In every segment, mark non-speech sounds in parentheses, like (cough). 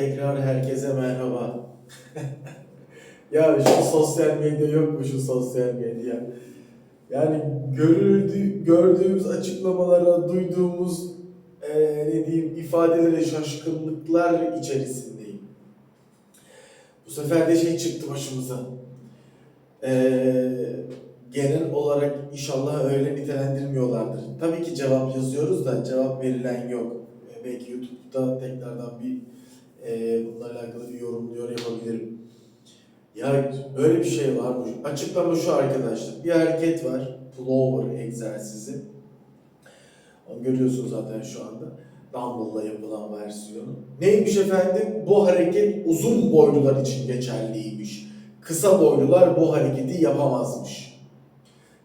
tekrar herkese merhaba. (laughs) ya şu sosyal medya yok mu şu sosyal medya? Yani görüldü, gördüğümüz açıklamalara, duyduğumuz eee ne diyeyim ifadelere şaşkınlıklar içerisindeyim. Bu sefer de şey çıktı başımıza. Eee genel olarak inşallah öyle nitelendirmiyorlardır. Tabii ki cevap yazıyoruz da cevap verilen yok. E, belki YouTube'da tekrardan bir e, bununla alakalı bir yorumluyor yapabilirim. Ya böyle bir şey var mı? Açıklama şu arkadaşlar. Bir hareket var. Pullover egzersizi. Onu görüyorsunuz zaten şu anda. Dumbbell'la yapılan versiyonu. Neymiş efendim? Bu hareket uzun boylular için geçerliymiş. Kısa boylular bu hareketi yapamazmış.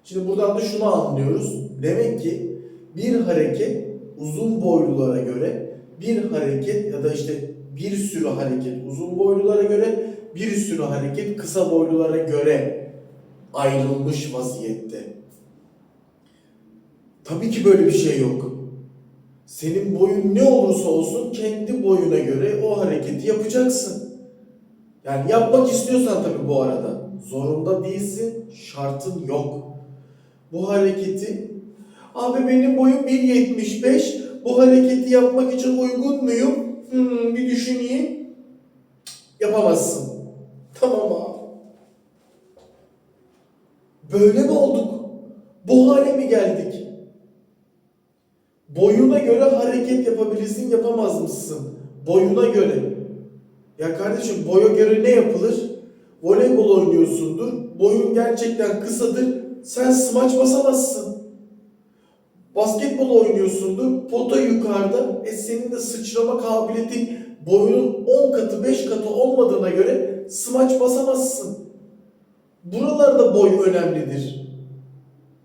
Şimdi buradan da şunu anlıyoruz. Demek ki bir hareket uzun boylulara göre bir hareket ya da işte bir sürü hareket uzun boylulara göre bir sürü hareket kısa boylulara göre ayrılmış vaziyette. Tabii ki böyle bir şey yok. Senin boyun ne olursa olsun kendi boyuna göre o hareketi yapacaksın. Yani yapmak istiyorsan tabii bu arada. Zorunda değilsin, şartın yok. Bu hareketi abi benim boyum 1.75 bu hareketi yapmak için uygun muyum? Hmm, bir düşüneyim. Yapamazsın. Tamam abi. Böyle mi olduk? Bu hale mi geldik? Boyuna göre hareket yapabilirsin, yapamaz mısın? Boyuna göre. Ya kardeşim boya göre ne yapılır? Voleybol oynuyorsundur. Boyun gerçekten kısadır. Sen smaç basamazsın. Basketbol oynuyorsundur. Pota yukarıda. E senin de sıçrama kabiliyetin boyunun 10 katı 5 katı olmadığına göre smaç basamazsın. Buralarda boy önemlidir.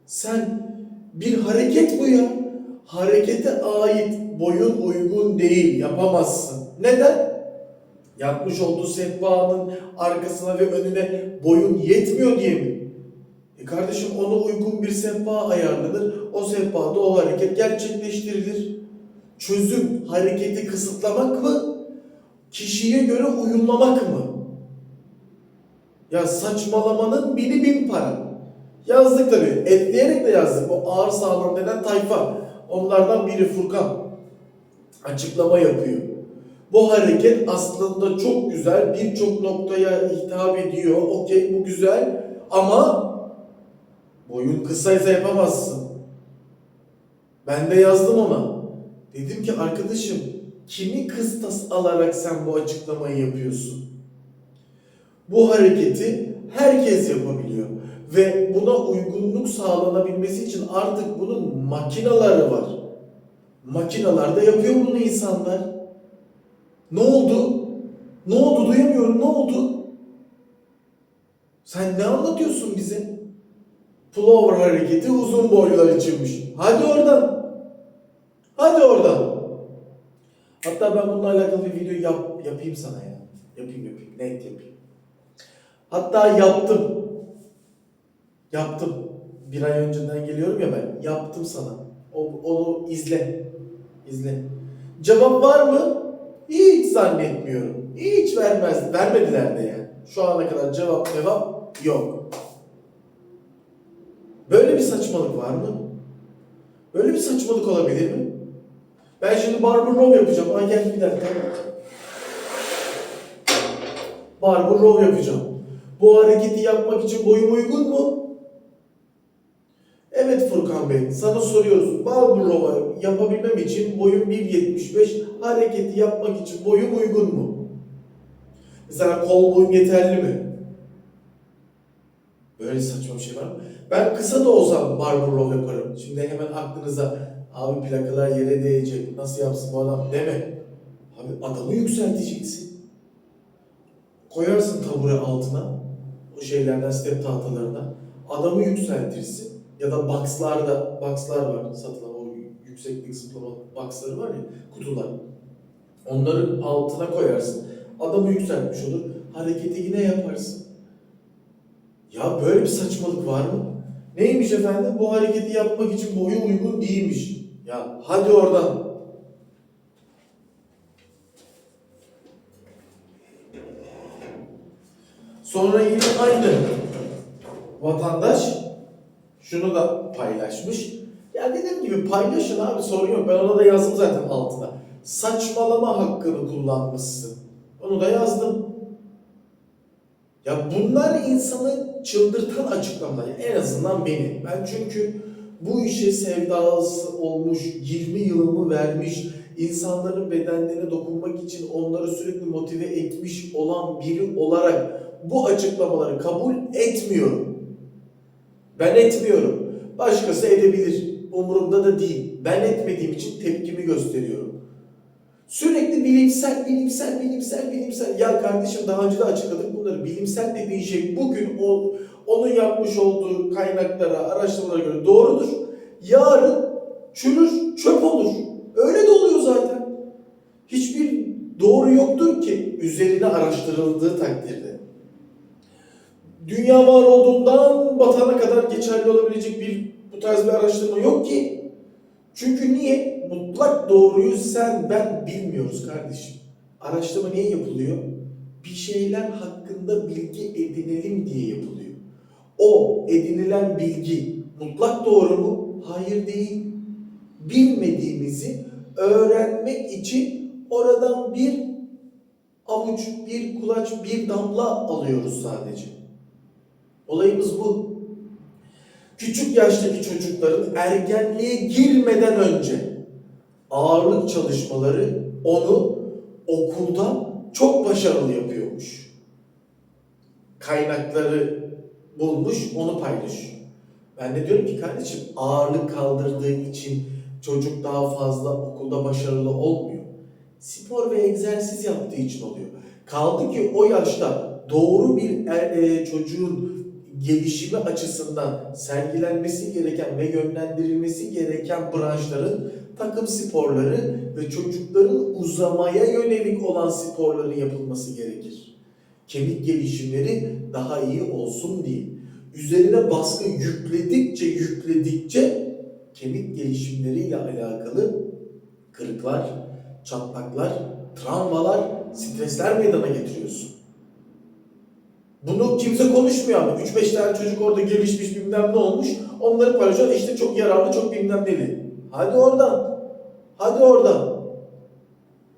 Sen bir hareket bu ya. Harekete ait boyun uygun değil. Yapamazsın. Neden? Yapmış olduğu sehpanın arkasına ve önüne boyun yetmiyor diye mi? E kardeşim ona uygun bir sehpa ayarlanır. O sehpada o hareket gerçekleştirilir. Çözüm hareketi kısıtlamak mı? Kişiye göre uyumlamak mı? Ya saçmalamanın bini bin para. Yazdık tabii. Etleyerek de yazdık. O ağır sağlam denen tayfa. Onlardan biri Furkan. Açıklama yapıyor. Bu hareket aslında çok güzel. Birçok noktaya hitap ediyor. Okey bu güzel. Ama boyun kısaysa yapamazsın. Ben de yazdım ona. Dedim ki arkadaşım kimi kıstas alarak sen bu açıklamayı yapıyorsun? Bu hareketi herkes yapabiliyor. Ve buna uygunluk sağlanabilmesi için artık bunun makinaları var. Makinalarda yapıyor bunu insanlar. Ne oldu? Ne oldu? Duyamıyorum. Ne oldu? Sen ne anlatıyorsun bize? Pullover hareketi uzun boylular içinmiş. Hadi oradan. Hadi oradan. Hatta ben bununla alakalı bir video yap, yapayım sana ya. Yapayım yapayım. Net yapayım. Hatta yaptım. Yaptım. Bir ay önceden geliyorum ya ben. Yaptım sana. O, onu izle. İzle. Cevap var mı? Hiç zannetmiyorum. Hiç vermez. Vermediler de yani. Şu ana kadar cevap cevap yok. Böyle bir saçmalık var mı? Böyle bir saçmalık olabilir mi? Ben şimdi barber row yapacağım. Ay gel bir dakika. Barber row yapacağım. Bu hareketi yapmak için boyum uygun mu? Evet Furkan Bey, sana soruyoruz. Barber row yapabilmem için boyum 1.75, hareketi yapmak için boyum uygun mu? Mesela kol boyum yeterli mi? Böyle saçma bir şey var mı? Ben kısa da olsam barber row yaparım. Şimdi hemen aklınıza abi plakalar yere değecek, nasıl yapsın bu adam deme. Abi adamı yükselteceksin. Koyarsın tabure altına, o şeylerden, step tahtalarına. Adamı yükseltirsin. Ya da boxlarda, boxlar var satılan o yükseklik zıplama boxları var ya, kutular. Onların altına koyarsın. Adamı yükseltmiş olur. Hareketi yine yaparsın. Ya böyle bir saçmalık var mı? Neymiş efendim? Bu hareketi yapmak için boyu uygun değilmiş. Ya hadi oradan. Sonra yine aynı vatandaş şunu da paylaşmış. Ya dediğim gibi paylaşın abi sorun yok. Ben ona da yazdım zaten altına. Saçmalama hakkını kullanmışsın. Onu da yazdım. Ya bunlar insanı çıldırtan açıklamalar. En azından beni. Ben çünkü bu işe sevdası olmuş, 20 yılımı vermiş, insanların bedenlerine dokunmak için onları sürekli motive etmiş olan biri olarak bu açıklamaları kabul etmiyorum. Ben etmiyorum. Başkası edebilir. Umurumda da değil. Ben etmediğim için tepkimi gösteriyorum. Sürekli bilimsel, bilimsel, bilimsel, bilimsel. Ya kardeşim daha önce de açıkladık bunları. Bilimsel dediğin şey bugün o, onun yapmış olduğu kaynaklara, araştırmalara göre doğrudur. Yarın çürür, çöp olur. Öyle de oluyor zaten. Hiçbir doğru yoktur ki üzerine araştırıldığı takdirde. Dünya var olduğundan batana kadar geçerli olabilecek bir bu tarz bir araştırma yok ki. Çünkü niye? Mutlak doğruyu sen ben bilmiyoruz kardeşim. Araştırma niye yapılıyor? Bir şeyler hakkında bilgi edinelim diye yapılıyor. O edinilen bilgi mutlak doğru mu? Hayır değil. Bilmediğimizi öğrenmek için oradan bir avuç, bir kulaç, bir damla alıyoruz sadece. Olayımız bu. Küçük yaştaki çocukların ergenliğe girmeden önce ağırlık çalışmaları onu okulda çok başarılı yapıyormuş. Kaynakları bulmuş, onu paylaşıyor. Ben de diyorum ki kardeşim ağırlık kaldırdığı için çocuk daha fazla okulda başarılı olmuyor. Spor ve egzersiz yaptığı için oluyor. Kaldı ki o yaşta doğru bir er- e, çocuğun gelişimi açısından sergilenmesi gereken ve yönlendirilmesi gereken branşların takım sporları ve çocukların uzamaya yönelik olan sporların yapılması gerekir. Kemik gelişimleri daha iyi olsun diye. Üzerine baskı yükledikçe yükledikçe kemik gelişimleriyle alakalı kırıklar, çatlaklar, travmalar, stresler meydana getiriyorsun. Bunu kimse konuşmuyor ama 3-5 tane çocuk orada gelişmiş bilmem ne olmuş. Onları paylaşıyor. İşte çok yararlı, çok bilmem neli. Hadi oradan. Hadi oradan.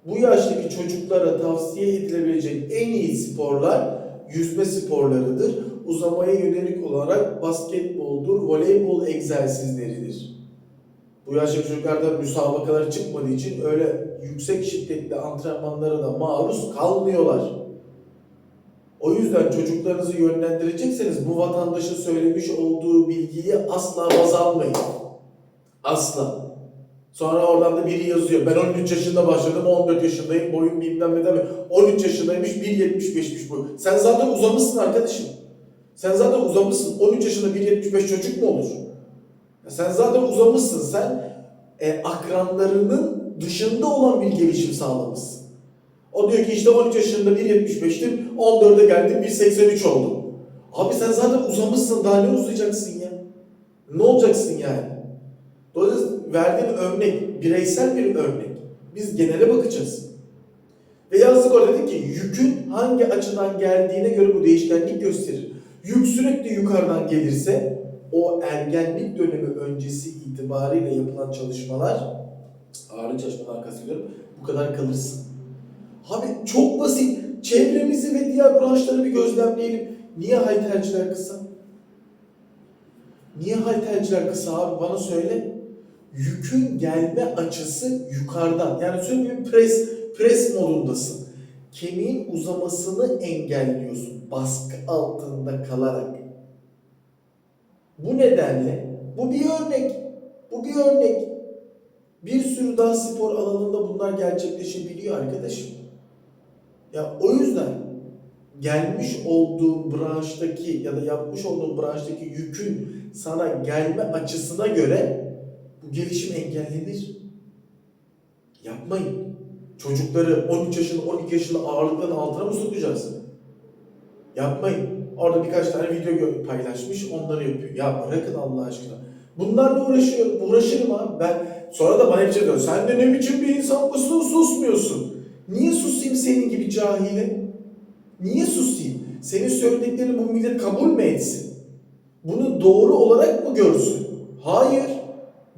Bu yaştaki çocuklara tavsiye edilebilecek en iyi sporlar yüzme sporlarıdır. Uzamaya yönelik olarak basketboldur, voleybol egzersizleridir. Bu yaştaki çocuklarda müsabakalar çıkmadığı için öyle yüksek şiddetli antrenmanlara da maruz kalmıyorlar. O yüzden çocuklarınızı yönlendirecekseniz bu vatandaşın söylemiş olduğu bilgiyi asla baz almayın. Asla. Sonra oradan da biri yazıyor. Ben 13 yaşında başladım, 14 yaşındayım, boyum bilmem ne deme. 13 yaşındaymış, 1.75'miş bu. Sen zaten uzamışsın arkadaşım. Sen zaten uzamışsın. 13 yaşında 1.75 çocuk mu olur? Sen zaten uzamışsın. Sen e, akranlarının dışında olan bir gelişim sağlamışsın. O diyor ki işte 13 yaşında 1.75'tim, 14'e geldim 1.83 oldum. Abi sen zaten uzamışsın, daha ne uzayacaksın ya? Ne olacaksın yani? Dolayısıyla verdiğim örnek bireysel bir örnek. Biz genele bakacağız. Ve yazdık orada dedik ki yükün hangi açıdan geldiğine göre bu değişkenlik gösterir. Yük sürekli yukarıdan gelirse o ergenlik dönemi öncesi itibariyle yapılan çalışmalar ağırlık çalışmalar kastediyorum bu kadar kalırsın. Abi çok basit. Çevremizi ve diğer branşları bir gözlemleyelim. Niye halterciler kısa? Niye halterciler kısa abi bana söyle. Yükün gelme açısı yukarıdan. Yani sürekli bir pres, pres modundasın. Kemiğin uzamasını engelliyorsun baskı altında kalarak. Bu nedenle bu bir örnek. Bu bir örnek. Bir sürü daha spor alanında bunlar gerçekleşebiliyor arkadaşım. Ya o yüzden gelmiş olduğun branştaki ya da yapmış olduğun branştaki yükün sana gelme açısına göre bu gelişim engellenir. Yapmayın. Çocukları 13 yaşında 12 yaşında ağırlıkların altına mı sokacağız? Yapmayın. Orada birkaç tane video paylaşmış onları yapıyor. Ya bırakın Allah aşkına. Bunlarla uğraşıyorum. Uğraşırım abi. Ben sonra da bana hep şey diyor. Sen de ne biçim bir insan mısın susmuyorsun. Niye susayım senin gibi cahile? Niye susayım? Senin söylediklerini bu millet kabul mü etsin? Bunu doğru olarak mı görsün? Hayır.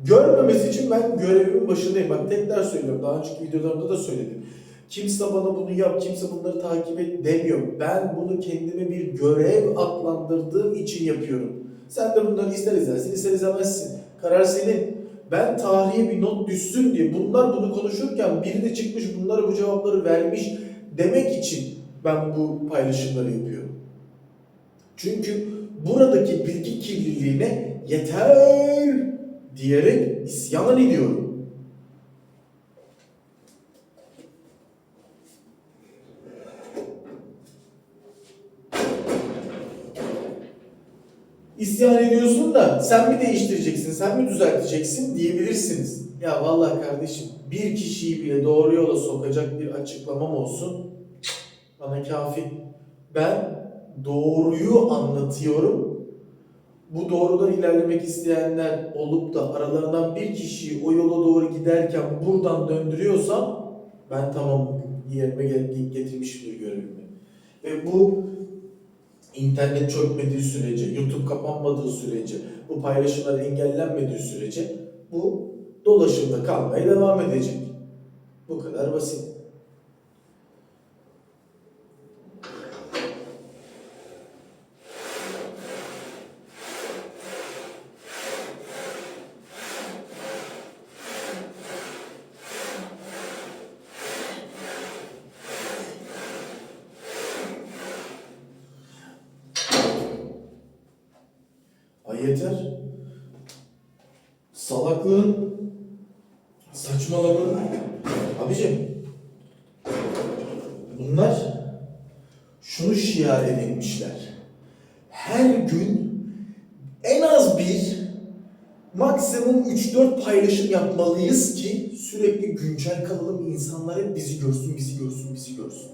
Görmemesi için ben görevimin başındayım. Bak tekrar söylüyorum. Daha önceki videolarımda da söyledim. Kimse bana bunu yap, kimse bunları takip et demiyor. Ben bunu kendime bir görev adlandırdığım için yapıyorum. Sen de bunları ister izlersin, ister izlemezsin. Karar senin. Ben tarihe bir not düşsün diye bunlar bunu konuşurken biri de çıkmış bunlara bu cevapları vermiş demek için ben bu paylaşımları yapıyorum. Çünkü buradaki bilgi kirliliğine yeter diyerek isyan ediyorum. İsyan ediyorsun da sen mi değiştireceksin, sen mi düzelteceksin diyebilirsiniz. Ya vallahi kardeşim bir kişiyi bile doğru yola sokacak bir açıklamam olsun bana kafi. Ben doğruyu anlatıyorum. Bu doğrudan ilerlemek isteyenler olup da aralarından bir kişiyi o yola doğru giderken buradan döndürüyorsam ben tamam yerime gel- getirmişimdir görevimi. Ve bu internet çökmediği sürece, YouTube kapanmadığı sürece, bu paylaşımlar engellenmediği sürece bu dolaşımda kalmaya devam edecek. Bu kadar basit. Ay yeter. Salaklığın, saçmalamanın. Abicim, bunlar şunu şiar edinmişler. Her gün en az bir, maksimum 3-4 paylaşım yapmalıyız ki sürekli güncel kalalım, insanlar hep bizi görsün, bizi görsün, bizi görsün.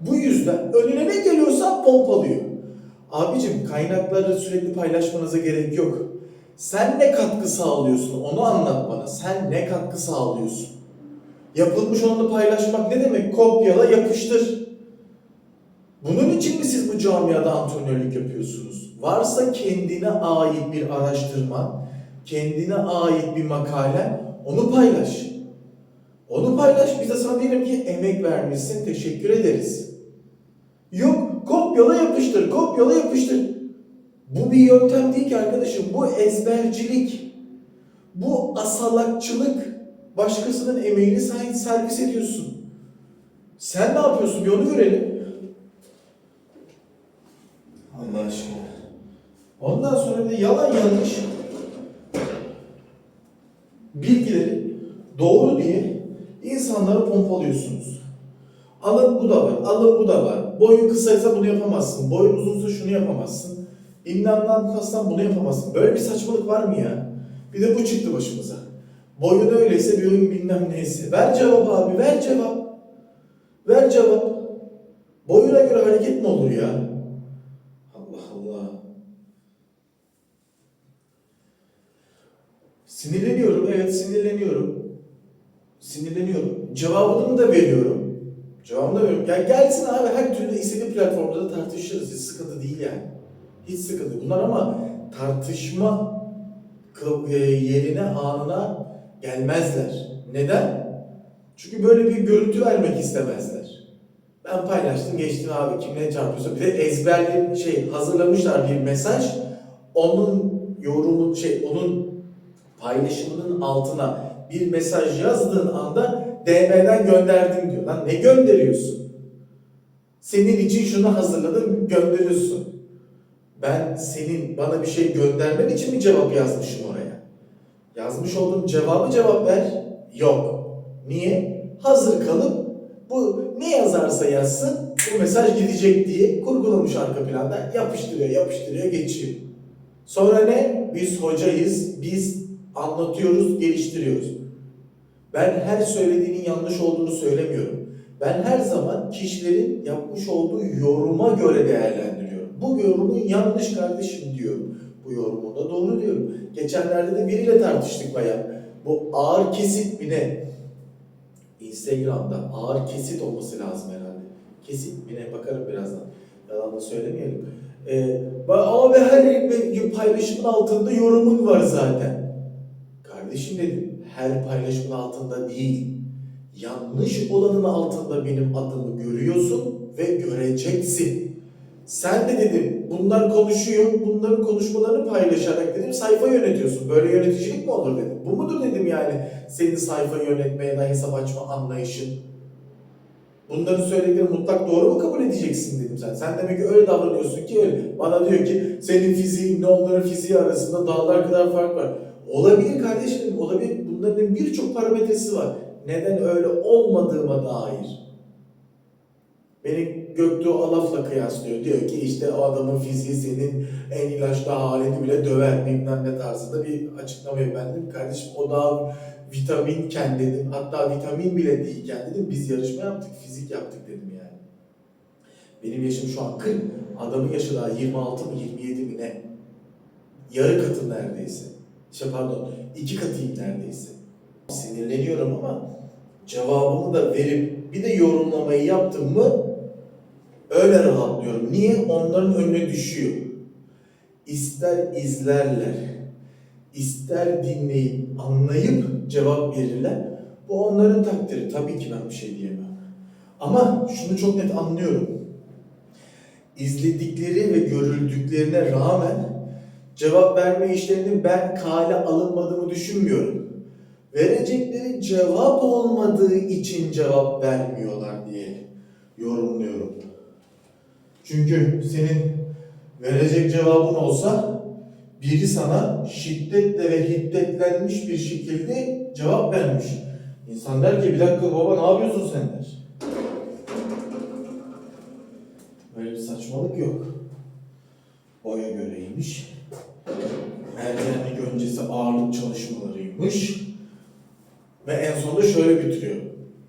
Bu yüzden önüne ne geliyorsa pompalıyor. Abicim kaynakları sürekli paylaşmanıza gerek yok. Sen ne katkı sağlıyorsun onu anlat bana. Sen ne katkı sağlıyorsun? Yapılmış olanı paylaşmak ne demek? Kopyala yapıştır. Bunun için mi siz bu camiada antrenörlük yapıyorsunuz? Varsa kendine ait bir araştırma, kendine ait bir makale, onu paylaş. Onu paylaş, biz de sana diyelim ki emek vermişsin, teşekkür ederiz. Yok, kopyala yapıştır, kopyala yapıştır. Bu bir yöntem değil ki arkadaşım, bu ezbercilik. Bu asalakçılık. Başkasının emeğini sen servis ediyorsun. Sen ne yapıyorsun bir onu görelim. Allah aşkına. Ondan sonra bir de yalan yanlış bilgileri doğru diye insanlara pompalıyorsunuz. Alın bu da var, alın bu da var. Boyun kısaysa bunu yapamazsın, boyun uzunsa şunu yapamazsın. İmlamdan kastan bunu yapamazsın. Böyle bir saçmalık var mı ya? Bir de bu çıktı başımıza. Boyun öyleyse boyun bilmem neyse. Ver cevap abi, ver cevap. Ver cevap. Boyuna göre hareket mi olur ya? Allah Allah. Sinirleniyorum, evet sinirleniyorum. Sinirleniyorum. Cevabını da veriyorum. Cevabını veriyorum. Ya gelsin abi her türlü istediği platformda da tartışırız. Hiç sıkıntı değil yani. Hiç sıkıntı. Bunlar ama tartışma e, yerine anına gelmezler. Neden? Çünkü böyle bir görüntü vermek istemezler. Ben paylaştım geçtim abi kim ne çarpıyorsa bir de ezberli şey hazırlamışlar bir mesaj. Onun yorumun şey onun paylaşımının altına bir mesaj yazdığın anda DM'den gönderdim diyor. Lan ne gönderiyorsun? Senin için şunu hazırladım gönderiyorsun. Ben senin bana bir şey göndermen için mi cevap yazmışım oraya? Yazmış olduğum cevabı cevap ver. Yok. Niye? Hazır kalıp bu ne yazarsa yazsın bu mesaj gidecek diye kurgulamış arka planda. Yapıştırıyor, yapıştırıyor, geçiyor. Sonra ne? Biz hocayız, biz anlatıyoruz, geliştiriyoruz. Ben her söylediğinin yanlış olduğunu söylemiyorum. Ben her zaman kişilerin yapmış olduğu yoruma göre değerlendiriyorum. Bu yorumun yanlış kardeşim diyorum. Bu yorumun da doğru diyorum. Geçenlerde de biriyle tartıştık bayağı. Bu ağır kesit mi ne? Instagram'da ağır kesit olması lazım herhalde. Kesin yine bakarım birazdan. Yalan da söylemeyelim. Ee, ama her paylaşımın altında yorumun var zaten. Kardeşim dedim her paylaşımın altında değil. Yanlış olanın altında benim adımı görüyorsun ve göreceksin. Sen de dedim bunlar konuşuyor, bunların konuşmalarını paylaşarak dedim sayfa yönetiyorsun. Böyle yöneticilik mi olur dedim. Bu mudur dedim yani senin sayfa yönetmeye dair hesap açma anlayışın. Bunların söyledikleri mutlak doğru mu kabul edeceksin dedim sen. Sen demek ki öyle davranıyorsun ki öyle. Bana diyor ki senin fiziğinle onların fiziği arasında dağlar kadar fark var. Olabilir kardeşim olabilir. Bunların birçok parametresi var. Neden öyle olmadığıma dair. Beni Göktuğ Alaf'la kıyaslıyor. Diyor ki işte o adamın fiziği senin en ilaçlı halini bile döver bilmem ne tarzında bir açıklama yapıyor. Kardeşim o daha vitaminken dedim. Hatta vitamin bile değilken dedim. Biz yarışma yaptık, fizik yaptık dedim yani. Benim yaşım şu an 40. Adamın yaşı daha 26 mı 27 mi ne? Yarı katı neredeyse. İşte pardon iki katıyım neredeyse. Sinirleniyorum ama cevabımı da verip bir de yorumlamayı yaptım mı öyle rahatlıyorum. Niye? Onların önüne düşüyor. İster izlerler, ister dinleyip anlayıp cevap verirler. Bu onların takdiri. Tabii ki ben bir şey diyemem. Ama şunu çok net anlıyorum. İzledikleri ve görüldüklerine rağmen cevap verme işlerinin ben kale alınmadığımı düşünmüyorum. Verecekleri cevap olmadığı için cevap vermiyorlar diye yorumluyorum. Çünkü senin verecek cevabın olsa biri sana şiddetle ve hiddetlenmiş bir şekilde cevap vermiş. İnsan der ki bir dakika baba ne yapıyorsun sen der. Böyle bir saçmalık yok. Boya göreymiş. Ergenlik öncesi ağırlık çalışmalarıymış. Ve en sonunda şöyle bitiriyor.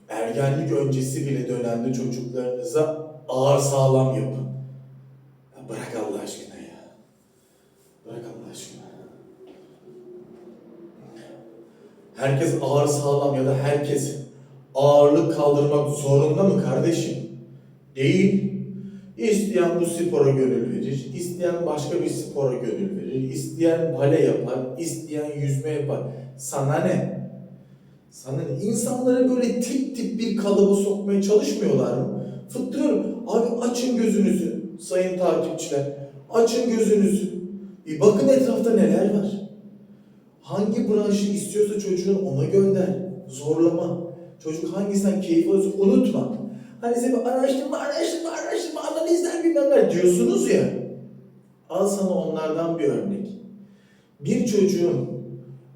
Ergenlik öncesi bile dönemde çocuklarınıza ağır sağlam yapın. Ya bırak Allah aşkına ya. Bırak Allah aşkına. Herkes ağır sağlam ya da herkes ağırlık kaldırmak zorunda mı kardeşim? Değil. İsteyen bu spora gönül verir, isteyen başka bir spora gönül verir, isteyen bale yapar, isteyen yüzme yapar. Sana ne? Sana ne? İnsanları böyle tip tip bir kalıba sokmaya çalışmıyorlar mı? Fıttırıyorum. Abi açın gözünüzü sayın takipçiler. Açın gözünüzü. Bir bakın etrafta neler var. Hangi branşı istiyorsa çocuğun ona gönder. Zorlama. Çocuk hangisinden keyif alıyorsa unutma. Hani size bir araştırma, araştırma, araştırma, analizler bilmem diyorsunuz ya. Al sana onlardan bir örnek. Bir çocuğun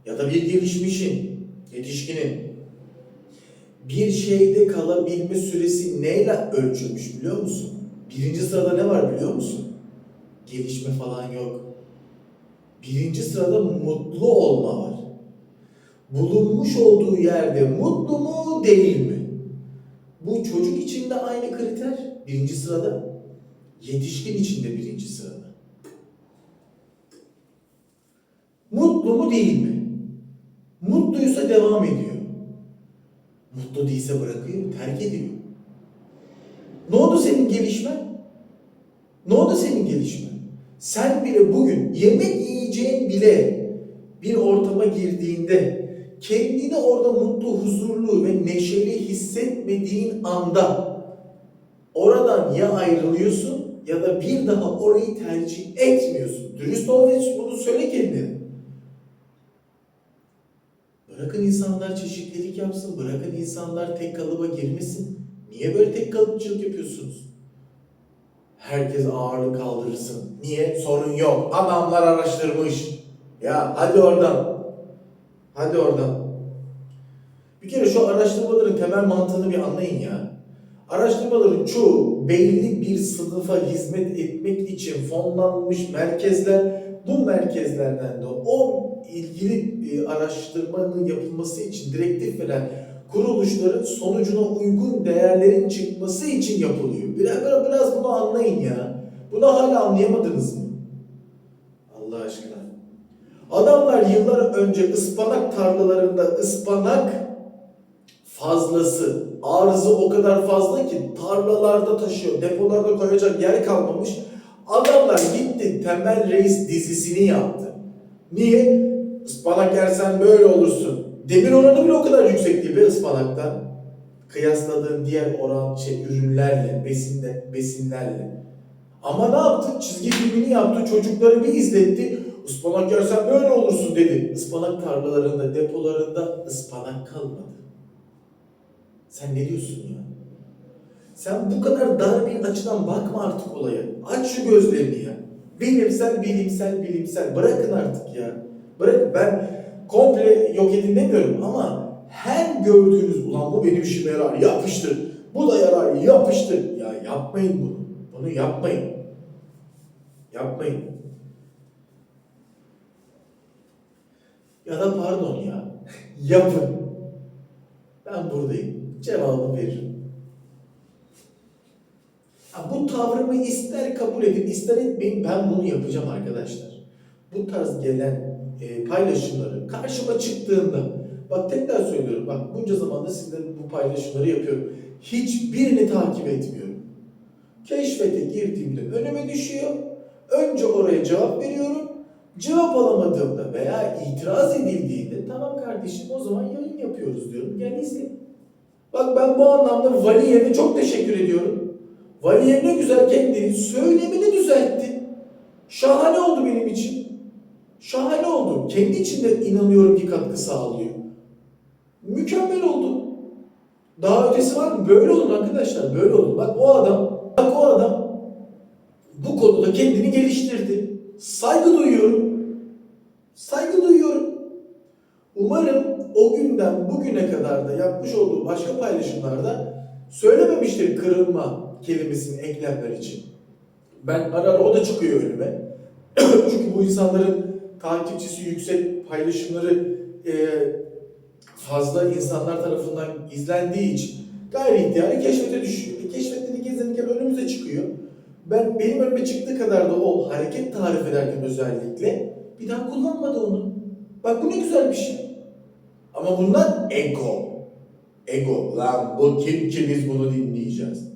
ya da bir gelişmişin, yetişkinin bir şeyde kalabilme süresi neyle ölçülmüş biliyor musun? Birinci sırada ne var biliyor musun? Gelişme falan yok. Birinci sırada mutlu olma var. Bulunmuş olduğu yerde mutlu mu değil mi? Bu çocuk için de aynı kriter. Birinci sırada. Yetişkin için de birinci sırada. Mutlu mu değil mi? Mutluysa devam ediyor. Mutlu değilse bırakıyor, terk ediyor. Ne oldu senin gelişmen? Ne oldu senin gelişmen? Sen bile bugün yemek yiyeceğin bile bir ortama girdiğinde kendini orada mutlu, huzurlu ve neşeli hissetmediğin anda oradan ya ayrılıyorsun ya da bir daha orayı tercih etmiyorsun. Dürüst ol ve bunu söyle kendine. Bırakın insanlar çeşitlilik yapsın, bırakın insanlar tek kalıba girmesin. Niye böyle tek kalıpçılık yapıyorsunuz? Herkes ağırlık kaldırırsın. Niye? Sorun yok. Adamlar araştırmış. Ya hadi oradan. Hadi oradan. Bir kere şu araştırmaların temel mantığını bir anlayın ya. Araştırmaların çoğu belli bir sınıfa hizmet etmek için fonlanmış merkezler. Bu merkezlerden de o ilgili e, araştırmanın yapılması için direktif veren kuruluşların sonucuna uygun değerlerin çıkması için yapılıyor. Biraz, biraz, bunu anlayın ya. Bunu hala anlayamadınız mı? Allah aşkına. Adamlar yıllar önce ıspanak tarlalarında ıspanak fazlası, arzı o kadar fazla ki tarlalarda taşıyor, depolarda koyacak yer kalmamış. Adamlar gitti Temel Reis dizisini yaptı. Niye? Ispanak yersen böyle olursun. Demir oranı bile o kadar yüksek değil be ıspanakta. Kıyasladığın diğer oran şey ürünlerle, besinde, besinlerle. Ama ne yaptı? Çizgi filmini yaptı, çocukları bir izletti. Ispanak yersen böyle olursun dedi. Ispanak tarlalarında, depolarında ıspanak kalmadı. Sen ne diyorsun ya? Sen bu kadar dar bir açıdan bakma artık olaya. Aç şu gözlerini ya. Bilimsel, bilimsel, bilimsel. Bırakın artık ya. Bırak ben komple yok edin demiyorum ama her gördüğünüz ulan bu benim işime yarar yapıştır. Bu da yarar yapıştır. Ya yapmayın bunu. Bunu yapmayın. Yapmayın. Ya da pardon ya. (laughs) Yapın. Ben buradayım. Cevabı veririm. Ha, bu tavrımı ister kabul edin ister etmeyin ben bunu yapacağım arkadaşlar. Bu tarz gelen e, paylaşımları karşıma çıktığında bak tekrar söylüyorum bak bunca zamanda sizlere bu paylaşımları yapıyorum. Hiçbirini takip etmiyorum. Keşfete girdiğimde önüme düşüyor. Önce oraya cevap veriyorum. Cevap alamadığımda veya itiraz edildiğinde tamam kardeşim o zaman yayın yapıyoruz diyorum. Gel izle. Bak ben bu anlamda Valiye'ne çok teşekkür ediyorum. Valiye ne güzel kendini söylemini düzeltti. Şahane oldu benim için. Şahane oldu. Kendi içinde inanıyorum ki katkı sağlıyor. Mükemmel oldu. Daha ötesi var mı? Böyle olun arkadaşlar. Böyle olun. Bak o adam, bak o adam bu konuda kendini geliştirdi. Saygı duyuyorum. Saygı duyuyorum. Umarım o günden bugüne kadar da yapmış olduğu başka paylaşımlarda söylememiştir kırılma kelimesini eklemler için. Ben ara ara o da çıkıyor önüme. (clears throat) Çünkü bu insanların takipçisi yüksek paylaşımları e, fazla insanlar tarafından izlendiği için gayri ihtiyari keşfete düşüyor. E, keşfette de gezinirken önümüze çıkıyor. Ben benim önüme çıktığı kadar da o hareket tarif ederken özellikle bir daha kullanmadı onu. Bak bu ne güzel bir şey. Ama bunlar ego. Ego. Lan bu kim ki biz bunu dinleyeceğiz.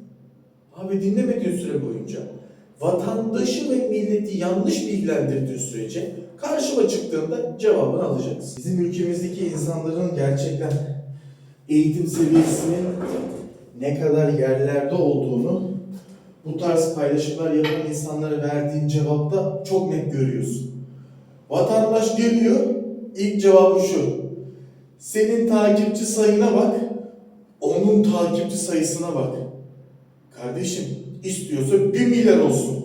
Abi dinlemediğin süre boyunca vatandaşı ve milleti yanlış bilgilendirdiği sürece karşıma çıktığında cevabını alacaksın. Bizim ülkemizdeki insanların gerçekten eğitim seviyesinin ne kadar yerlerde olduğunu bu tarz paylaşımlar yapan insanlara verdiğin cevapta çok net görüyorsun. Vatandaş geliyor, ilk cevabı şu. Senin takipçi sayına bak, onun takipçi sayısına bak. Kardeşim istiyorsa 1 milyar olsun.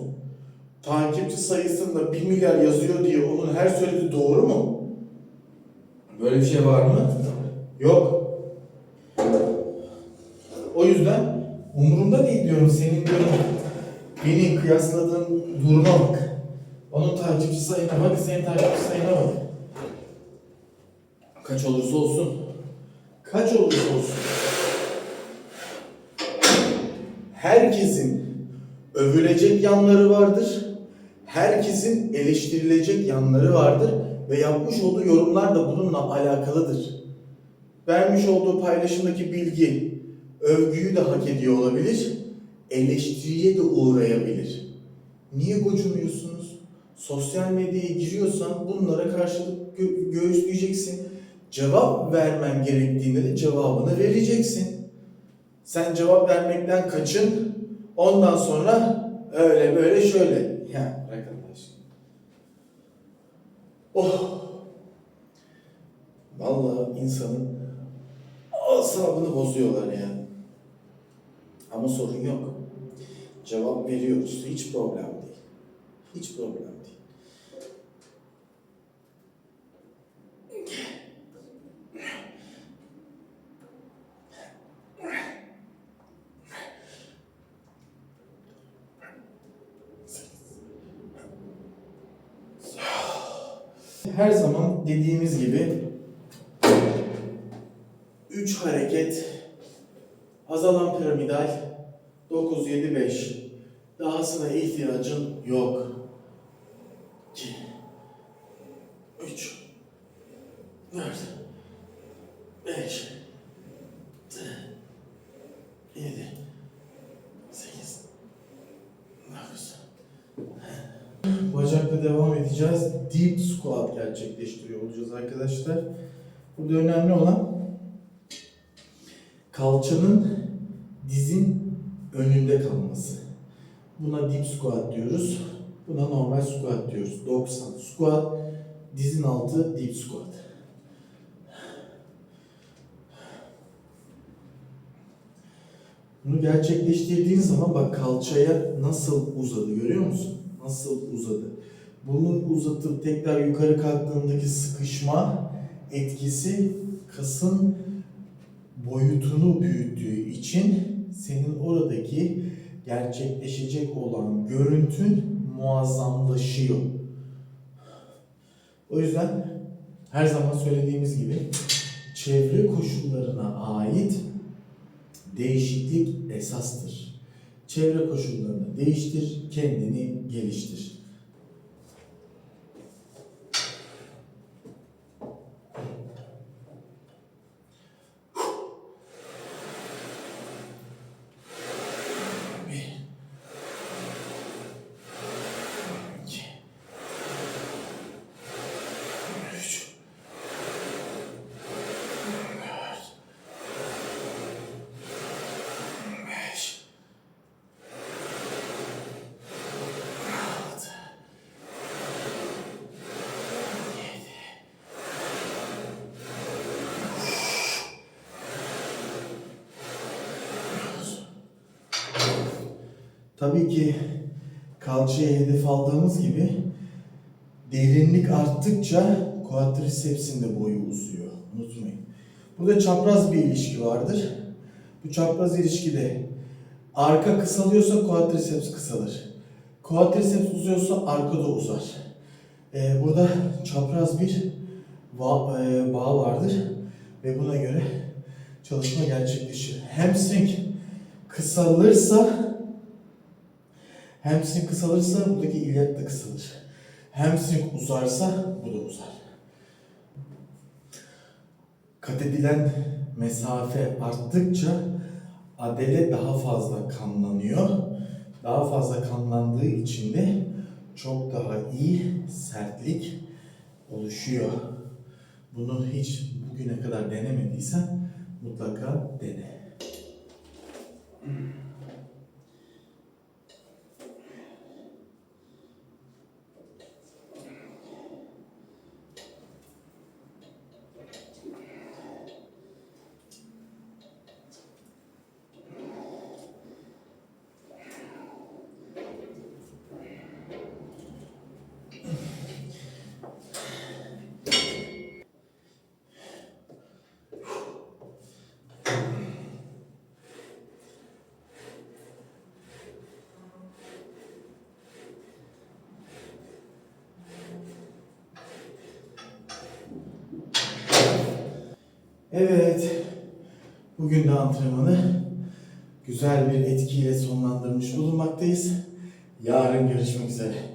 Takipçi sayısında 1 milyar yazıyor diye onun her söylediği doğru mu? Böyle bir şey var mı? Yok. O yüzden umurumda değil diyorum senin diyorum. Beni kıyasladığın duruma bak. Onun takipçi sayına bak, senin takipçi sayına bak. Kaç olursa olsun. Kaç olursa olsun. Herkesin övülecek yanları vardır. Herkesin eleştirilecek yanları vardır ve yapmış olduğu yorumlar da bununla alakalıdır. Vermiş olduğu paylaşımdaki bilgi övgüyü de hak ediyor olabilir, eleştiriye de uğrayabilir. Niye gocunuyorsunuz? Sosyal medyaya giriyorsan bunlara karşılık gö- göğüsleyeceksin. Cevap vermen gerektiğinde de cevabını vereceksin. Sen cevap vermekten kaçın. Ondan sonra öyle böyle şöyle. Allah aşkına. Oh. Vallahi insanın asabını bozuyorlar ya. Ama sorun yok. Cevap veriyoruz. Hiç problem değil. Hiç problem ihtiyacın yok. 2 3 4 5 7 8 9 Bacakla devam edeceğiz. Deep squat gerçekleştiriyor olacağız arkadaşlar. Burada önemli olan kalçanın dizin önünde kalması. Buna deep squat diyoruz. Buna normal squat diyoruz. 90 squat, dizin altı deep squat. Bunu gerçekleştirdiğin zaman bak kalçaya nasıl uzadı görüyor musun? Nasıl uzadı? Bunu uzatıp tekrar yukarı kalktığındaki sıkışma etkisi kasın boyutunu büyüttüğü için senin oradaki gerçekleşecek olan görüntün muazzamlaşıyor. O yüzden her zaman söylediğimiz gibi çevre koşullarına ait değişiklik esastır. Çevre koşullarını değiştir, kendini geliştir. Bir. İki. Üç. Dört. Beş. Altı. Yedi. Dokuz. Tabii ki kalçaya hedef aldığımız gibi derinlik arttıkça quadriceps'in de boyu uzuyor. Unutmayın. Burada çapraz bir ilişki vardır. Bu çapraz ilişkide arka kısalıyorsa quadriceps kısalır. Quadriceps uzuyorsa arka da uzar. Ee, burada çapraz bir bağ, e, bağ vardır ve buna göre çalışma gerçekleşir. Hamstring kısalırsa hamstring kısalırsa buradaki ilyak da kısalır. Hamstring uzarsa bu da uzar. Kat edilen mesafe arttıkça adele daha fazla kanlanıyor. Daha fazla kanlandığı için de çok daha iyi sertlik oluşuyor. Bunu hiç bugüne kadar denemediysen mutlaka dene. Evet. Bugün de antrenmanı güzel bir etkiyle sonlandırmış bulunmaktayız. Yarın görüşmek üzere.